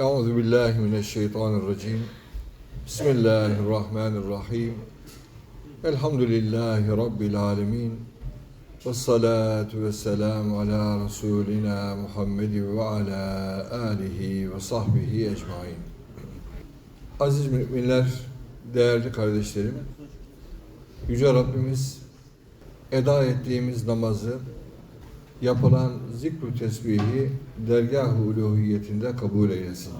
Euzu billahi mineşşeytanirracim. Bismillahirrahmanirrahim. Elhamdülillahi rabbil alamin. Ve salatu ve selamu ala Resulina Muhammed ve ala alihi ve sahbihi ecmain. Aziz müminler, değerli kardeşlerim, Yüce Rabbimiz eda ettiğimiz namazı, yapılan zikr tesbihi dergah-ı uluhiyetinde kabul eylesin.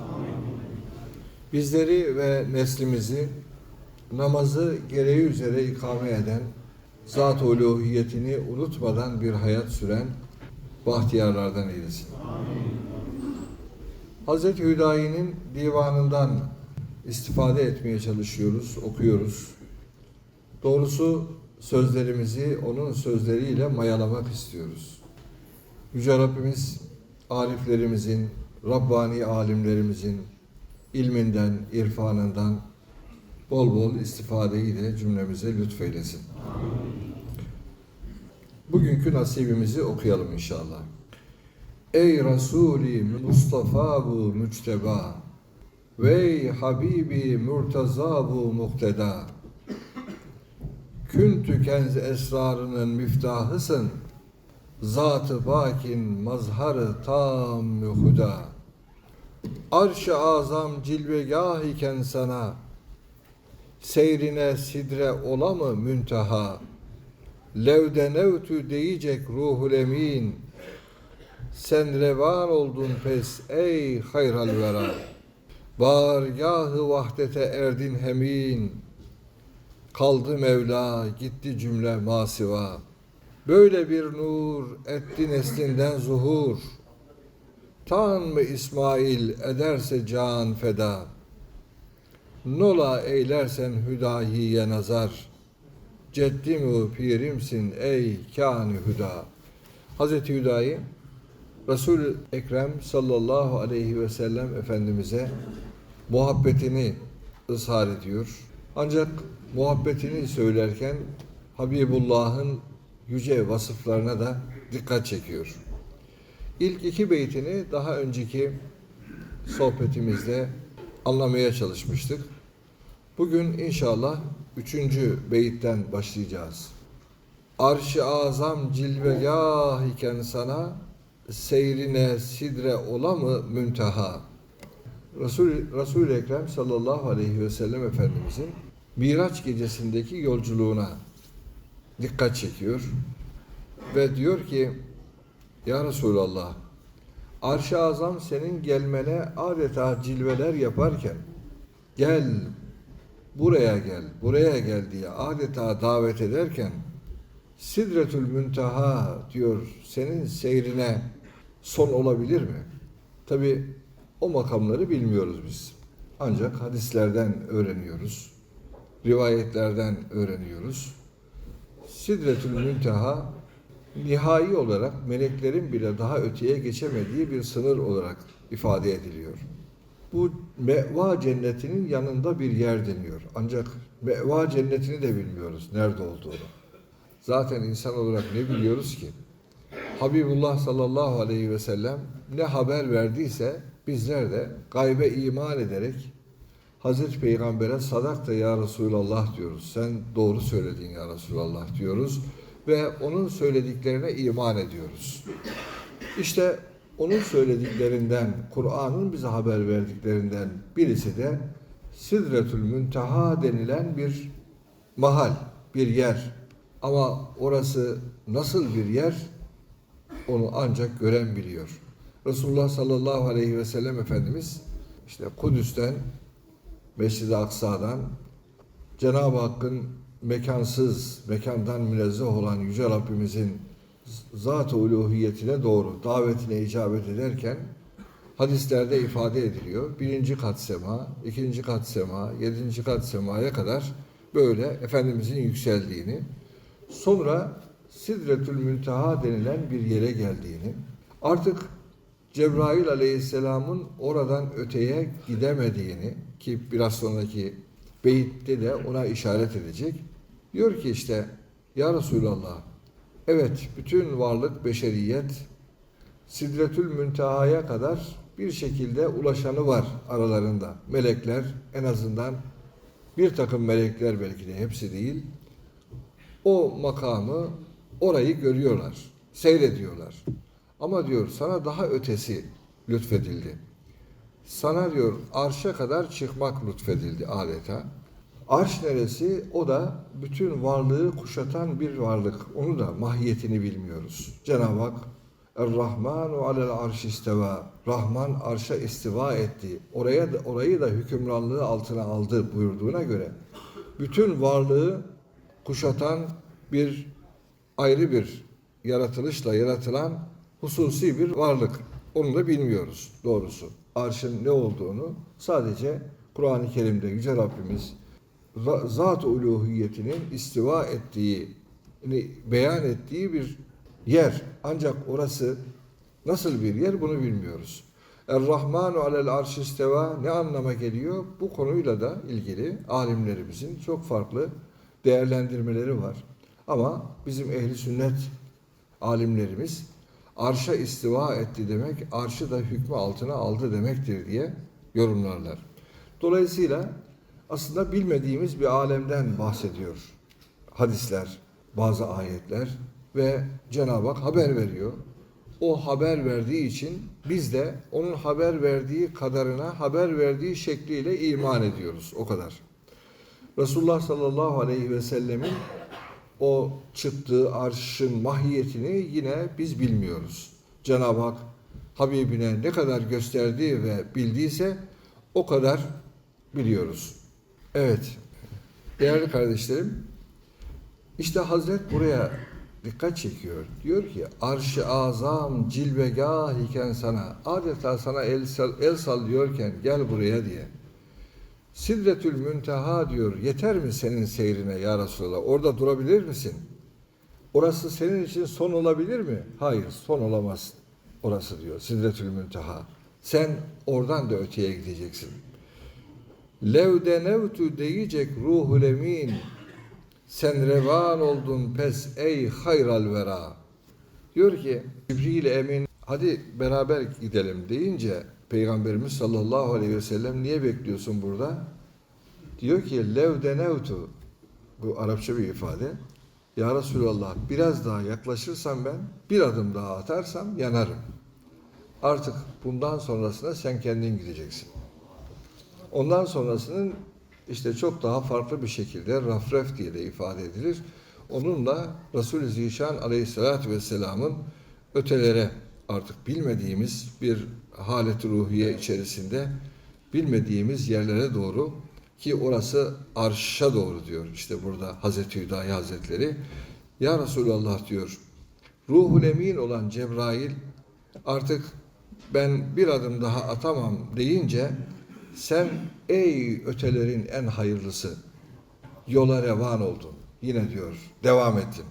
Bizleri ve neslimizi namazı gereği üzere ikame eden, zat-ı uluhiyetini unutmadan bir hayat süren bahtiyarlardan eylesin. Hazreti Hüdayi'nin divanından istifade etmeye çalışıyoruz, okuyoruz. Doğrusu sözlerimizi onun sözleriyle mayalamak istiyoruz. Yüce Rabbimiz ariflerimizin, Rabbani alimlerimizin ilminden, irfanından bol bol istifadeyi de cümlemize lütfeylesin. Bugünkü nasibimizi okuyalım inşallah. Ey Resulü Mustafa bu müçteba Vey Habibi Murtaza bu muhteda Küntü kenz esrarının miftahısın Zat-ı pakin mazharı tam huda Arş-ı azam cilvegah iken sana Seyrine sidre ola mı münteha? Levde nevtü diyecek ruhul emin Sen revan oldun pes ey hayral vera. Bargahı vahdete erdin hemin Kaldı Mevla gitti cümle masiva Böyle bir nur etti neslinden zuhur. Tan mı İsmail ederse can feda? Nola eylersen hüdahiye nazar. Ceddimu pirimsin ey kâni hüda Hazreti Hüdayi resul Ekrem sallallahu aleyhi ve sellem Efendimiz'e muhabbetini ızhar ediyor. Ancak muhabbetini söylerken Habibullah'ın yüce vasıflarına da dikkat çekiyor. İlk iki beytini daha önceki sohbetimizde anlamaya çalışmıştık. Bugün inşallah üçüncü beyitten başlayacağız. Arş-ı azam cilvegah iken sana seyrine sidre ola mı münteha? Resul, Resul-i Ekrem sallallahu aleyhi ve sellem Efendimizin Miraç gecesindeki yolculuğuna dikkat çekiyor ve diyor ki Ya Resulallah Arş-ı Azam senin gelmene adeta cilveler yaparken gel buraya gel buraya gel diye adeta davet ederken Sidretül Münteha diyor senin seyrine son olabilir mi? Tabi o makamları bilmiyoruz biz. Ancak hadislerden öğreniyoruz. Rivayetlerden öğreniyoruz. Sidretül Münteha nihai olarak meleklerin bile daha öteye geçemediği bir sınır olarak ifade ediliyor. Bu meva cennetinin yanında bir yer deniyor. Ancak meva cennetini de bilmiyoruz nerede olduğunu. Zaten insan olarak ne biliyoruz ki? Habibullah sallallahu aleyhi ve sellem ne haber verdiyse bizler de gaybe iman ederek Hazreti Peygamber'e sadak da ya Resulallah diyoruz. Sen doğru söyledin ya Resulallah diyoruz ve onun söylediklerine iman ediyoruz. İşte onun söylediklerinden, Kur'an'ın bize haber verdiklerinden birisi de Sidretül Münteha denilen bir mahal, bir yer. Ama orası nasıl bir yer onu ancak gören biliyor. Resulullah sallallahu aleyhi ve sellem Efendimiz işte Kudüs'ten, Mescid-i Aksa'dan Cenab-ı Hakk'ın mekansız, mekandan münezzeh olan Yüce Rabbimizin zat-ı uluhiyetine doğru davetine icabet ederken hadislerde ifade ediliyor. Birinci kat sema, ikinci kat sema, yedinci kat semaya kadar böyle Efendimizin yükseldiğini, sonra Sidretül Münteha denilen bir yere geldiğini, artık Cebrail aleyhisselamın oradan öteye gidemediğini ki biraz sonraki beyitte de ona işaret edecek. Diyor ki işte Ya Resulallah evet bütün varlık beşeriyet Sidretül Münteha'ya kadar bir şekilde ulaşanı var aralarında. Melekler en azından bir takım melekler belki de hepsi değil. O makamı orayı görüyorlar, seyrediyorlar. Ama diyor sana daha ötesi lütfedildi. Sana diyor arşa kadar çıkmak lütfedildi adeta. Arş neresi? O da bütün varlığı kuşatan bir varlık. Onu da mahiyetini bilmiyoruz. Cenab-ı Hak Er-Rahmanu alel arş isteva. Rahman arşa istiva etti. Oraya da, orayı da hükümranlığı altına aldı buyurduğuna göre bütün varlığı kuşatan bir ayrı bir yaratılışla yaratılan hususi bir varlık. Onu da bilmiyoruz doğrusu. Arşın ne olduğunu sadece Kur'an-ı Kerim'de Yüce Rabbimiz za- zat-ı uluhiyetinin istiva ettiği, beyan ettiği bir yer. Ancak orası nasıl bir yer bunu bilmiyoruz. Er-Rahmanu alel arş isteva ne anlama geliyor? Bu konuyla da ilgili alimlerimizin çok farklı değerlendirmeleri var. Ama bizim ehli sünnet alimlerimiz arşa istiva etti demek, arşı da hükmü altına aldı demektir diye yorumlarlar. Dolayısıyla aslında bilmediğimiz bir alemden bahsediyor hadisler, bazı ayetler ve Cenab-ı Hak haber veriyor. O haber verdiği için biz de onun haber verdiği kadarına, haber verdiği şekliyle iman ediyoruz. O kadar. Resulullah sallallahu aleyhi ve sellemin o çıktığı arşın mahiyetini yine biz bilmiyoruz. Cenab-ı Hak Habibine ne kadar gösterdi ve bildiyse o kadar biliyoruz. Evet, değerli kardeşlerim, işte Hazret buraya dikkat çekiyor. Diyor ki arş-ı azam cilvegah iken sana adeta sana el, el sallıyorken gel buraya diye. Sidretül münteha diyor yeter mi senin seyrine ya Resulallah? Orada durabilir misin? Orası senin için son olabilir mi? Hayır son olamaz orası diyor Sidretül münteha. Sen oradan da öteye gideceksin. Lev denevtu diyecek ruhul emin. Sen revan oldun pes ey hayral vera. Diyor ki Cibril emin hadi beraber gidelim deyince Peygamberimiz sallallahu aleyhi ve sellem niye bekliyorsun burada? Diyor ki lev denevtu bu Arapça bir ifade. Ya Resulallah biraz daha yaklaşırsam ben bir adım daha atarsam yanarım. Artık bundan sonrasına sen kendin gideceksin. Ondan sonrasının işte çok daha farklı bir şekilde rafref diye de ifade edilir. Onunla Resul-i Zişan aleyhissalatü vesselamın ötelere artık bilmediğimiz bir halet ruhiye içerisinde bilmediğimiz yerlere doğru ki orası arşa doğru diyor. İşte burada Hazreti Hüdayi Hazretleri Ya Resulallah diyor ruhul emin olan Cebrail artık ben bir adım daha atamam deyince sen ey ötelerin en hayırlısı yola revan oldun. Yine diyor devam ettin.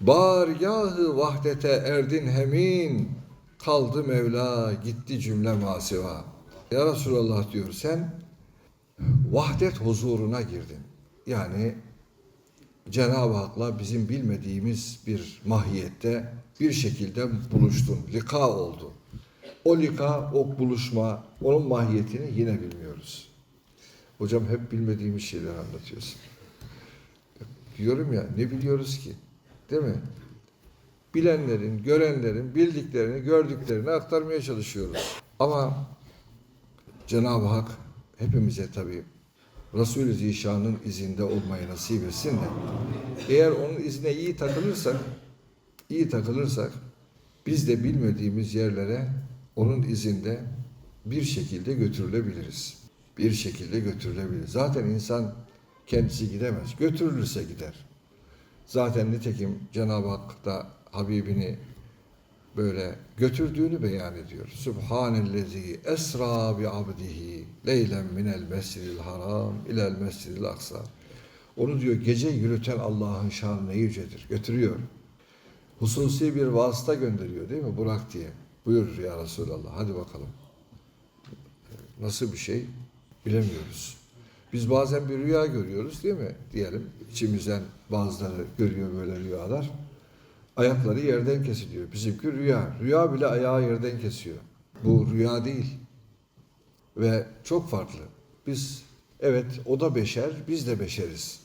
Bargahı vahdete erdin hemin kaldı Mevla gitti cümle masiva. Ya Resulallah diyor sen vahdet huzuruna girdin. Yani Cenab-ı Hak'la bizim bilmediğimiz bir mahiyette bir şekilde buluştun. Lika oldu. O lika, o buluşma, onun mahiyetini yine bilmiyoruz. Hocam hep bilmediğimiz şeyler anlatıyorsun. Diyorum ya ne biliyoruz ki? Değil mi? Bilenlerin, görenlerin, bildiklerini, gördüklerini aktarmaya çalışıyoruz. Ama Cenab-ı Hak hepimize tabii Resul-i Zişan'ın izinde olmayı nasip etsin de eğer onun izine iyi takılırsak iyi takılırsak biz de bilmediğimiz yerlere onun izinde bir şekilde götürülebiliriz. Bir şekilde götürülebilir. Zaten insan kendisi gidemez. Götürülürse gider. Zaten nitekim Cenab-ı Hak da Habibini böyle götürdüğünü beyan ediyor. Subhanellezi esra bi abdihi leylen minel mescidil haram ilel mescidil aksa. Onu diyor gece yürüten Allah'ın şanı ne yücedir. Götürüyor. Hususi bir vasıta gönderiyor değil mi? Burak diye. Buyur ya Resulallah. Hadi bakalım. Nasıl bir şey? Bilemiyoruz. Biz bazen bir rüya görüyoruz değil mi? Diyelim içimizden bazıları görüyor böyle rüyalar. Ayakları yerden kesiliyor. Bizimki rüya. Rüya bile ayağı yerden kesiyor. Bu rüya değil. Ve çok farklı. Biz evet o da beşer, biz de beşeriz.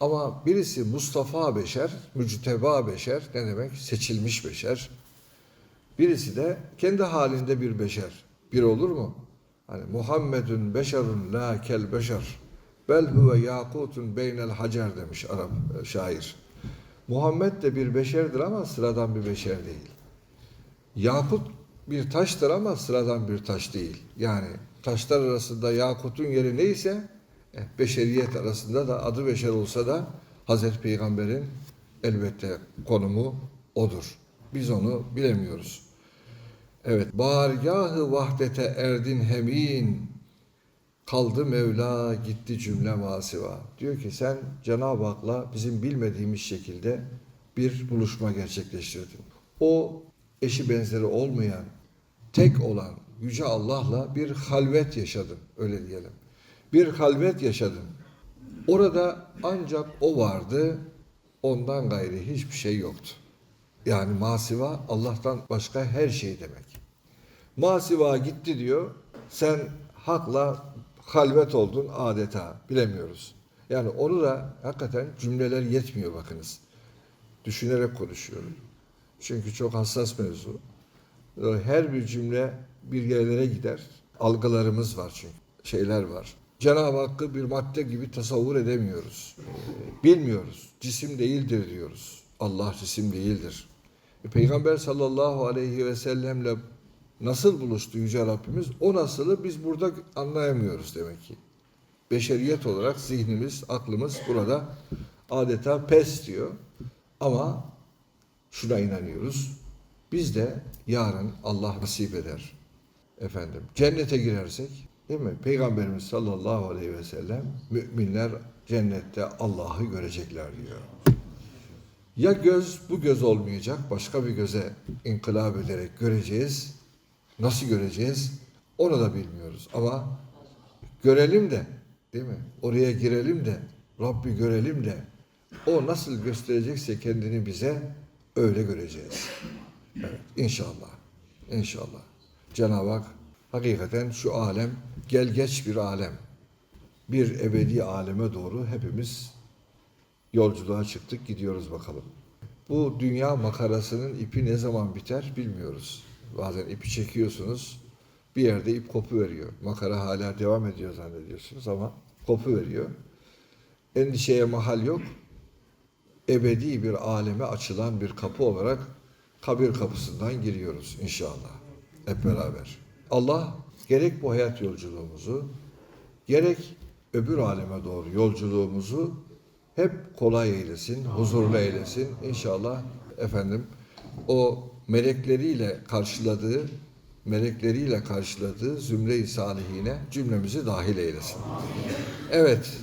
Ama birisi Mustafa beşer, mücteba beşer, ne demek? Seçilmiş beşer. Birisi de kendi halinde bir beşer. Bir olur mu? Hani Muhammedun beşerun la kel beşer. Bel huve yakutun beynel hacer demiş Arap e, şair. Muhammed de bir beşerdir ama sıradan bir beşer değil. Yakut bir taştır ama sıradan bir taş değil. Yani taşlar arasında yakutun yeri neyse eh, beşeriyet arasında da adı beşer olsa da Hazreti Peygamber'in elbette konumu odur. Biz onu bilemiyoruz. Evet, bargahı vahdete erdin hemin, kaldı Mevla gitti cümle masiva. Diyor ki sen Cenab-ı Hak'la bizim bilmediğimiz şekilde bir buluşma gerçekleştirdin. O eşi benzeri olmayan, tek olan Yüce Allah'la bir halvet yaşadın, öyle diyelim. Bir halvet yaşadın. Orada ancak o vardı, ondan gayri hiçbir şey yoktu. Yani masiva Allah'tan başka her şey demek. Masiva gitti diyor. Sen hakla halvet oldun adeta. Bilemiyoruz. Yani onu da hakikaten cümleler yetmiyor bakınız. Düşünerek konuşuyorum. Çünkü çok hassas mevzu. Her bir cümle bir yerlere gider. Algılarımız var çünkü. Şeyler var. Cenab-ı Hakk'ı bir madde gibi tasavvur edemiyoruz. Bilmiyoruz. Cisim değildir diyoruz. Allah cisim değildir. E, Peygamber sallallahu aleyhi ve sellemle nasıl buluştu Yüce Rabbimiz? O nasılı biz burada anlayamıyoruz demek ki. Beşeriyet olarak zihnimiz, aklımız burada adeta pes diyor. Ama şuna inanıyoruz. Biz de yarın Allah nasip eder. Efendim cennete girersek değil mi? Peygamberimiz sallallahu aleyhi ve sellem müminler cennette Allah'ı görecekler diyor. Ya göz bu göz olmayacak, başka bir göze inkılap ederek göreceğiz. Nasıl göreceğiz? Onu da bilmiyoruz. Ama görelim de, değil mi? Oraya girelim de, Rabbi görelim de, o nasıl gösterecekse kendini bize öyle göreceğiz. Evet, inşallah. İnşallah. Cenab-ı Hak hakikaten şu alem gel geç bir alem. Bir ebedi aleme doğru hepimiz yolculuğa çıktık gidiyoruz bakalım. Bu dünya makarasının ipi ne zaman biter bilmiyoruz. Bazen ipi çekiyorsunuz bir yerde ip kopu veriyor. Makara hala devam ediyor zannediyorsunuz ama kopu veriyor. Endişeye mahal yok. Ebedi bir aleme açılan bir kapı olarak kabir kapısından giriyoruz inşallah. Hep beraber. Allah gerek bu hayat yolculuğumuzu gerek öbür aleme doğru yolculuğumuzu hep kolay eylesin, huzurlu eylesin. İnşallah efendim o melekleriyle karşıladığı melekleriyle karşıladığı zümre-i salihine cümlemizi dahil eylesin. Evet.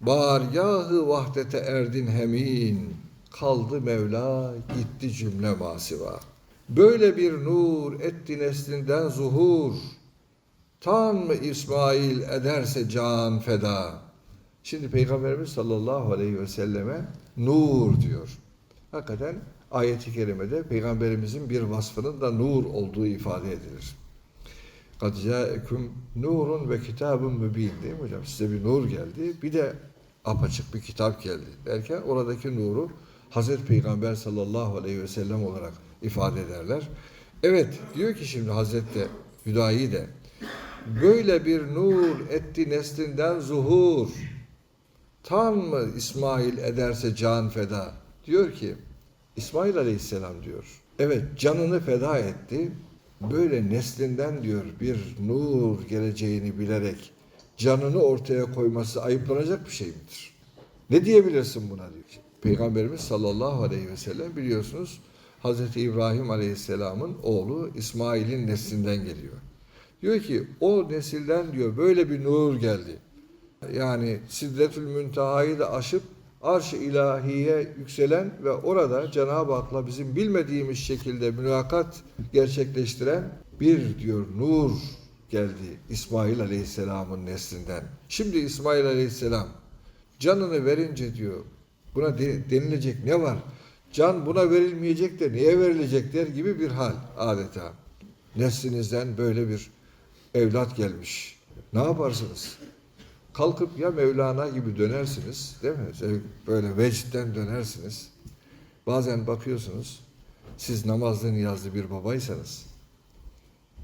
Bargahı vahdete erdin hemin. Kaldı Mevla gitti cümle masiva. Böyle bir nur etti neslinden zuhur. Tan mı İsmail ederse can feda. Şimdi Peygamberimiz sallallahu aleyhi ve selleme nur diyor. Hakikaten ayeti kerimede Peygamberimizin bir vasfının da nur olduğu ifade edilir. قَدْ جَاءَكُمْ nurun ve kitabun mübin değil mi hocam? Size bir nur geldi. Bir de apaçık bir kitap geldi. Derken oradaki nuru Hazreti Peygamber sallallahu aleyhi ve sellem olarak ifade ederler. Evet diyor ki şimdi Hazreti Hüdayi de böyle bir nur etti neslinden zuhur. Tam mı İsmail ederse can feda? Diyor ki İsmail aleyhisselam diyor. Evet canını feda etti. Böyle neslinden diyor bir nur geleceğini bilerek canını ortaya koyması ayıplanacak bir şey midir? Ne diyebilirsin buna diyor. Peygamberimiz sallallahu aleyhi ve sellem biliyorsunuz Hazreti İbrahim aleyhisselamın oğlu İsmail'in neslinden geliyor. Diyor ki o nesilden diyor böyle bir nur geldi. Yani Sidretül Münteha'yı da aşıp arş-ı ilahiye yükselen ve orada Cenab-ı Hak'la bizim bilmediğimiz şekilde mülakat gerçekleştiren bir diyor nur geldi İsmail Aleyhisselam'ın neslinden. Şimdi İsmail Aleyhisselam canını verince diyor buna de, denilecek ne var? Can buna verilmeyecek de niye verilecek der gibi bir hal adeta. Neslinizden böyle bir evlat gelmiş. Ne yaparsınız? Kalkıp ya Mevlana gibi dönersiniz, değil mi? Şöyle Böyle vecitten dönersiniz. Bazen bakıyorsunuz, siz namazlı niyazlı bir babaysanız,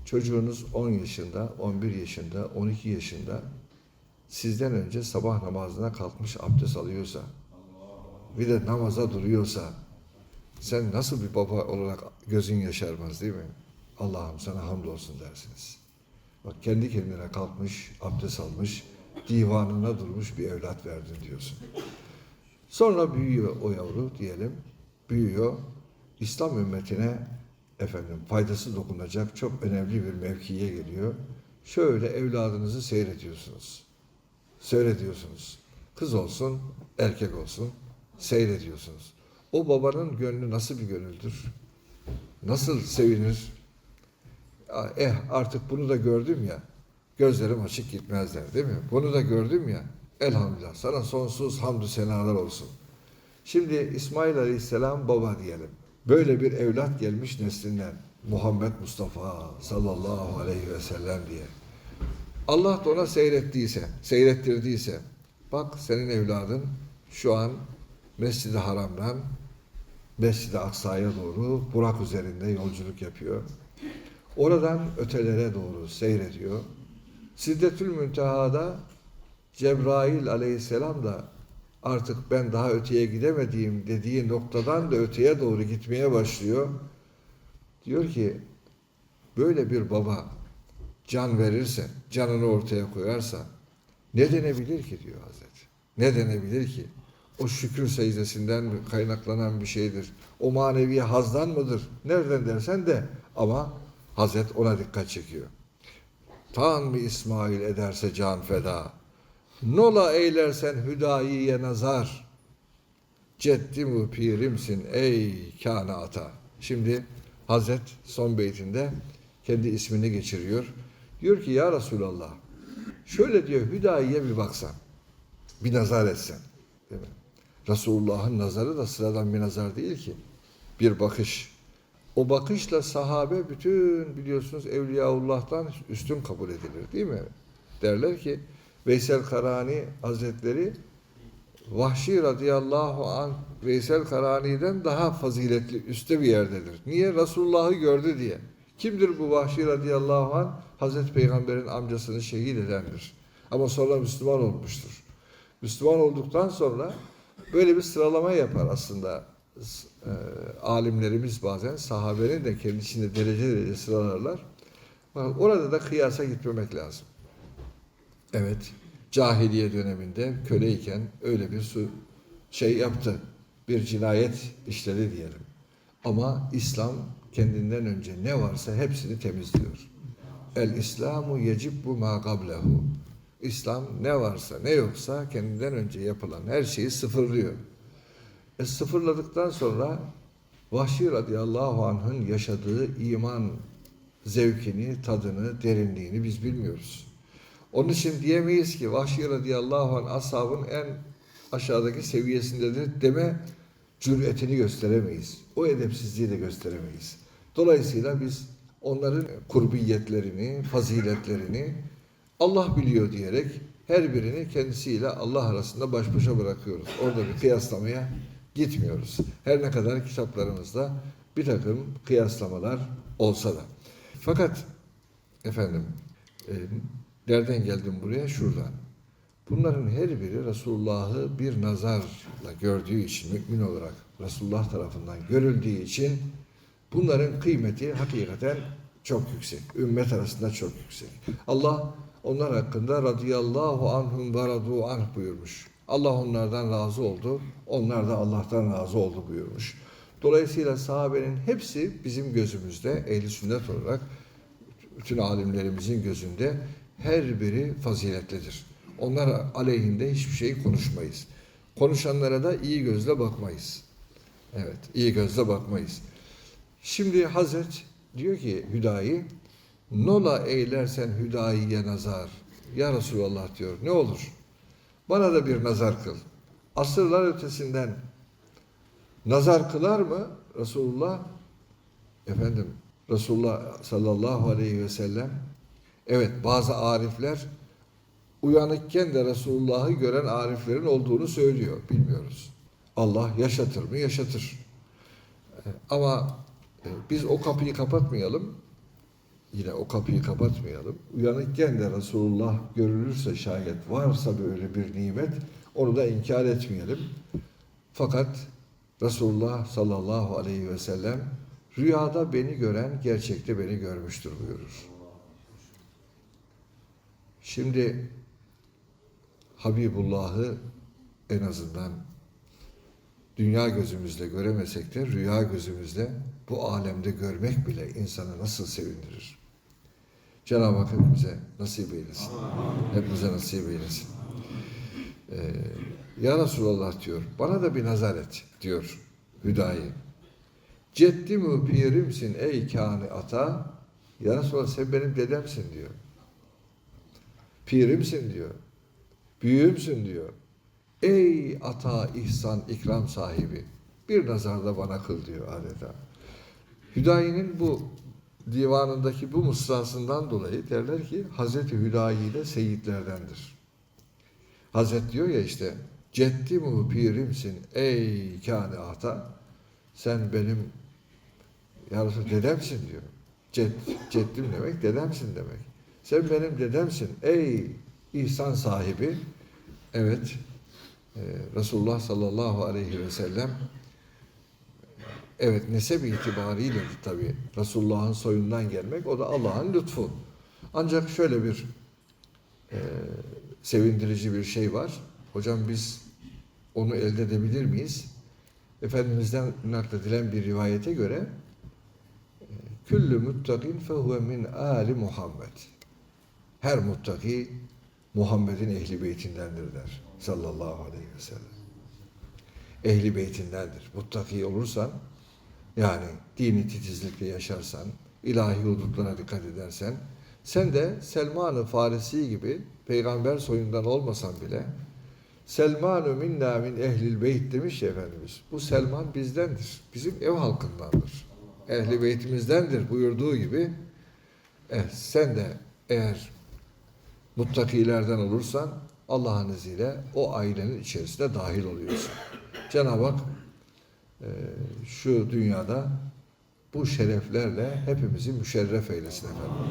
çocuğunuz 10 yaşında, 11 yaşında, 12 yaşında sizden önce sabah namazına kalkmış abdest alıyorsa, bir de namaza duruyorsa, sen nasıl bir baba olarak gözün yaşarmaz değil mi? Allah'ım sana hamdolsun dersiniz. Bak kendi kendine kalkmış, abdest almış, divanına durmuş bir evlat verdin diyorsun. Sonra büyüyor o yavru diyelim, büyüyor. İslam ümmetine efendim faydası dokunacak çok önemli bir mevkiye geliyor. Şöyle evladınızı seyrediyorsunuz. Seyrediyorsunuz. Kız olsun, erkek olsun seyrediyorsunuz. O babanın gönlü nasıl bir gönüldür? Nasıl sevinir? Eh artık bunu da gördüm ya. Gözlerim açık gitmezler değil mi? Bunu da gördüm ya. Elhamdülillah sana sonsuz hamdü senalar olsun. Şimdi İsmail Aleyhisselam baba diyelim. Böyle bir evlat gelmiş neslinden. Muhammed Mustafa sallallahu aleyhi ve sellem diye. Allah da ona seyrettiyse, seyrettirdiyse, bak senin evladın şu an Mescid-i Haram'dan Mescid-i Aksa'ya doğru Burak üzerinde yolculuk yapıyor. Oradan ötelere doğru seyrediyor. Siddetül Münteha'da Cebrail aleyhisselam da artık ben daha öteye gidemediğim dediği noktadan da öteye doğru gitmeye başlıyor. Diyor ki böyle bir baba can verirse, canını ortaya koyarsa ne denebilir ki diyor Hazreti. Ne denebilir ki? O şükür secdesinden kaynaklanan bir şeydir. O manevi hazdan mıdır? Nereden dersen de ama Hazret ona dikkat çekiyor. Tan mı İsmail ederse can feda. Nola eylersen hüdayiye nazar. Ceddim pirimsin ey kana ata. Şimdi Hazret son beytinde kendi ismini geçiriyor. Diyor ki ya Resulallah şöyle diyor hüdayiye bir baksan. Bir nazar etsen. Değil mi? Resulullah'ın nazarı da sıradan bir nazar değil ki. Bir bakış. O bakışla sahabe bütün biliyorsunuz Evliyaullah'tan üstün kabul edilir değil mi? Derler ki Veysel Karani Hazretleri Vahşi radıyallahu an Veysel Karani'den daha faziletli üstte bir yerdedir. Niye? Resulullah'ı gördü diye. Kimdir bu Vahşi radıyallahu an? Hazreti Peygamber'in amcasını şehit edendir. Ama sonra Müslüman olmuştur. Müslüman olduktan sonra böyle bir sıralama yapar aslında e, alimlerimiz bazen sahabenin de kendisinde derece derece sıralarlar. Orada da kıyasa gitmemek lazım. Evet, cahiliye döneminde köleyken öyle bir su şey yaptı. Bir cinayet işledi diyelim. Ama İslam kendinden önce ne varsa hepsini temizliyor. El İslamu yecibbu ma qablehu. İslam ne varsa ne yoksa kendinden önce yapılan her şeyi sıfırlıyor. E sıfırladıktan sonra Vahşi radıyallahu anh'ın yaşadığı iman zevkini, tadını, derinliğini biz bilmiyoruz. Onun için diyemeyiz ki Vahşi radıyallahu anh ashabın en aşağıdaki seviyesindedir deme cüretini gösteremeyiz. O edepsizliği de gösteremeyiz. Dolayısıyla biz onların kurbiyetlerini, faziletlerini Allah biliyor diyerek her birini kendisiyle Allah arasında baş başa bırakıyoruz. Orada bir kıyaslamaya gitmiyoruz. Her ne kadar kitaplarımızda bir takım kıyaslamalar olsa da. Fakat efendim e, nereden geldim buraya? Şuradan. Bunların her biri Resulullah'ı bir nazarla gördüğü için, mümin olarak Resulullah tarafından görüldüğü için bunların kıymeti hakikaten çok yüksek. Ümmet arasında çok yüksek. Allah onlar hakkında radıyallahu anhum ve radu anh buyurmuş. Allah onlardan razı oldu, onlar da Allah'tan razı oldu buyurmuş. Dolayısıyla sahabenin hepsi bizim gözümüzde ehli sünnet olarak bütün alimlerimizin gözünde her biri faziletlidir. Onlar aleyhinde hiçbir şey konuşmayız. Konuşanlara da iyi gözle bakmayız. Evet, iyi gözle bakmayız. Şimdi Hazret diyor ki Hüdayi, nola eylersen Hüdayi'ye nazar. Ya Resulallah diyor, ne olur? Bana da bir nazar kıl. Asırlar ötesinden nazar kılar mı Resulullah? Efendim, Resulullah sallallahu aleyhi ve sellem evet bazı arifler uyanıkken de Resulullah'ı gören ariflerin olduğunu söylüyor. Bilmiyoruz. Allah yaşatır mı? Yaşatır. Ama e, biz o kapıyı kapatmayalım. Yine o kapıyı kapatmayalım. Uyanıkken de Resulullah görülürse şayet varsa böyle bir nimet onu da inkar etmeyelim. Fakat Resulullah sallallahu aleyhi ve sellem rüyada beni gören gerçekte beni görmüştür buyurur. Şimdi Habibullah'ı en azından dünya gözümüzle göremesek de rüya gözümüzle bu alemde görmek bile insanı nasıl sevindirir. Cenab-ı Hak hepimize nasip eylesin. Hepimize nasip eylesin. Ee, ya Resulallah diyor, bana da bir nazar et diyor Hüdayi. Ceddi mi pirimsin ey kâni ata? Ya Resulallah sen benim dedemsin diyor. Pirimsin diyor. Büyüğümsün diyor. Ey ata, ihsan, ikram sahibi. Bir nazarda bana kıl diyor adeta. Hüdayi'nin bu divanındaki bu mısrasından dolayı derler ki Hazreti Hüdayi de seyitlerdendir. Hazret diyor ya işte Ceddi pirimsin ey kâne ata sen benim ya Resulallah dedemsin diyor. Ced, ceddim demek dedemsin demek. Sen benim dedemsin ey ihsan sahibi. Evet e, Resulullah sallallahu aleyhi ve sellem evet nesep itibariyle tabi Resulullah'ın soyundan gelmek o da Allah'ın lütfu. Ancak şöyle bir e, sevindirici bir şey var. Hocam biz onu elde edebilir miyiz? Efendimiz'den nakledilen bir rivayete göre e, Küllü muttakin fehuve min ali Muhammed. Her muttaki Muhammed'in ehli beytindendir der sallallahu aleyhi ve sellem. Ehli beytindendir. Muttaki olursan yani dini titizlikle yaşarsan, ilahi hudutlara dikkat edersen, sen de Selman-ı Farisi gibi peygamber soyundan olmasan bile Selmanu minna min ehlil beyt demiş ya Efendimiz. Bu Selman bizdendir. Bizim ev halkındandır. Ehli beytimizdendir buyurduğu gibi eh, sen de eğer muttakilerden olursan Allah'ın izniyle o ailenin içerisine dahil oluyorsun. Cenab-ı Hak şu dünyada bu şereflerle hepimizi müşerref eylesin efendim.